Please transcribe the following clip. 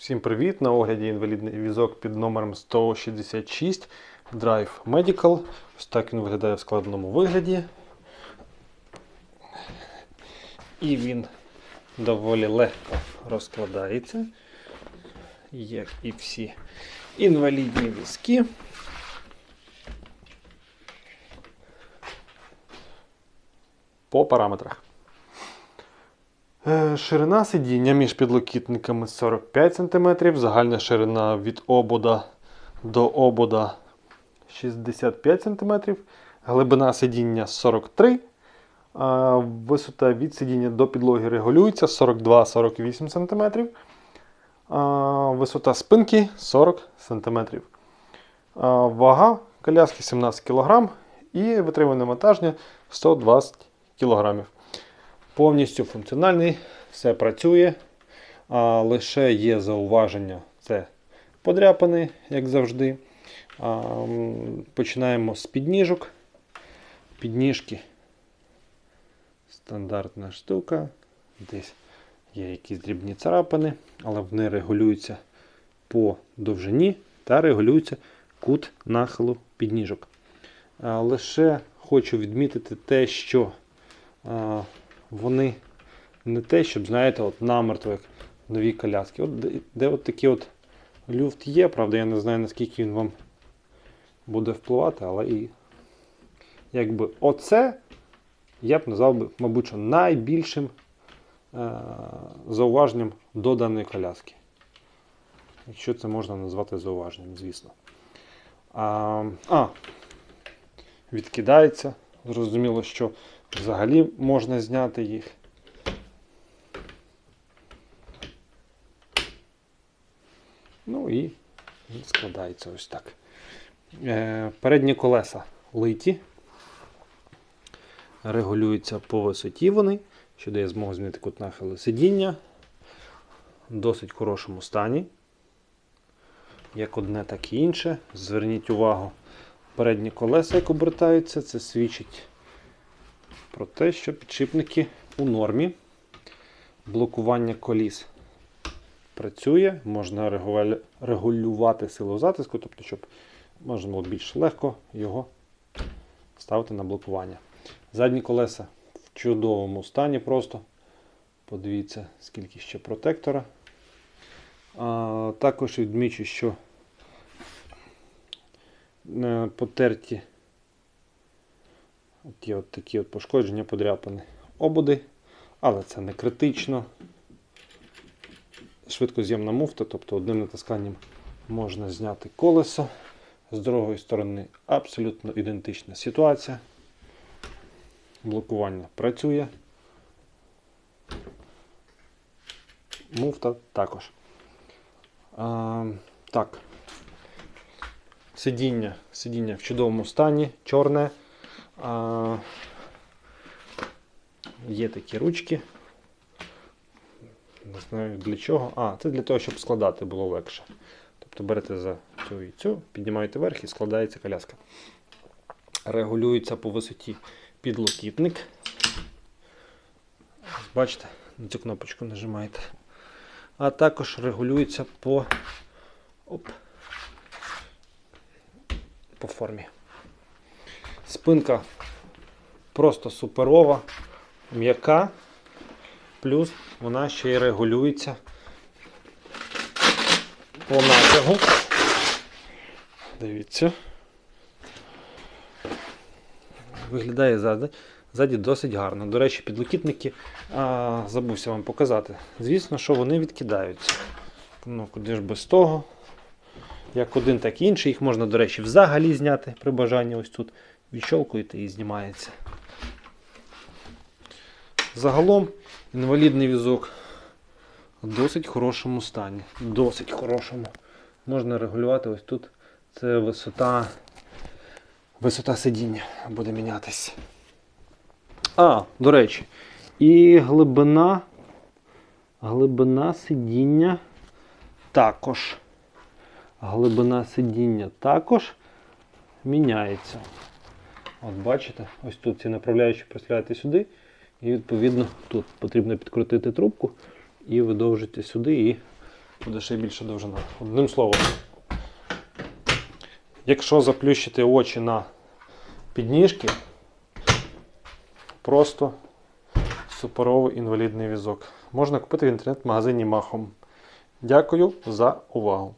Всім привіт! На огляді інвалідний візок під номером 166 Drive Medical. Ось так він виглядає в складному вигляді. І він доволі легко розкладається, як і всі інвалідні візки. По параметрах. Е, Ширина сидіння між підлокітниками 45 см, загальна ширина від обода до обода 65 см, глибина сидіння 43 а Висота від сидіння до підлоги регулюється 42-48 см. а Висота спинки 40 см. Вага коляски 17 кг і витримане навантаження 120 кг. Повністю функціональний, все працює. А лише є зауваження, це подряпини, як завжди. А, починаємо з підніжок. Підніжки. Стандартна штука. Десь є якісь дрібні царапини, але вони регулюються по довжині та регулюється кут нахилу підніжок. Лише хочу відмітити те, що вони не те, щоб, знаєте, от намертво, як нові коляски. От де, от такий от люфт є, правда, я не знаю, наскільки він вам буде впливати, але і якби оце я б назвав би, мабуть, що найбільшим е- зауваженням до даної коляски. Якщо це можна назвати зауваженням, звісно. А, а відкидається. Зрозуміло, що взагалі можна зняти їх. Ну і складається ось так. Е, передні колеса литі. Регулюються по висоті вони, що дає змогу змінити кут нахилу сидіння. В досить хорошому стані. Як одне, так і інше. Зверніть увагу, передні колеса, як обертаються, це свідчить про те, що підшипники у нормі. Блокування коліс працює, можна регулювати силу затиску, тобто, щоб можна було більш легко його ставити на блокування. Задні колеса в чудовому стані просто. Подивіться, скільки ще протектора. А, також відмічу, що е, потерті Ті от такі от пошкодження, подряпини обуди, але це не критично. Швидкоз'ємна муфта, тобто одним натисканням можна зняти колесо. З другої сторони абсолютно ідентична ситуація. Блокування працює. Муфта також. А, так. Сидіння. Сидіння в чудовому стані, чорне. А, є такі ручки. Не знаю для чого. А, це для того, щоб складати було легше. Тобто берете за цю і цю, піднімаєте вверх і складається коляска. Регулюється по висоті підлокітник. Бачите, на цю кнопочку нажимаєте. А також регулюється по, оп, по формі. Спинка просто суперова, м'яка, плюс вона ще й регулюється по натягу. Дивіться. Виглядає ззаді, ззаді досить гарно. До речі, підлокітники а, забувся вам показати. Звісно, що вони відкидаються. Ну, куди ж без того. Як один, так і інший. Їх можна, до речі, взагалі зняти при бажанні ось тут. Відщолкуєте і знімається. Загалом інвалідний візок в досить хорошому стані. Досить хорошому. Можна регулювати ось тут. Це висота, висота сидіння буде мінятися. А, до речі, і глибина, глибина сидіння також. Глибина сидіння також міняється. От бачите, ось тут ці направляючі приставляєте сюди, і відповідно тут потрібно підкрутити трубку і видовжити сюди, і буде ще більша довжина. Одним словом, якщо заплющити очі на підніжки, просто суперовий інвалідний візок. Можна купити в інтернет-магазині Махом. Дякую за увагу.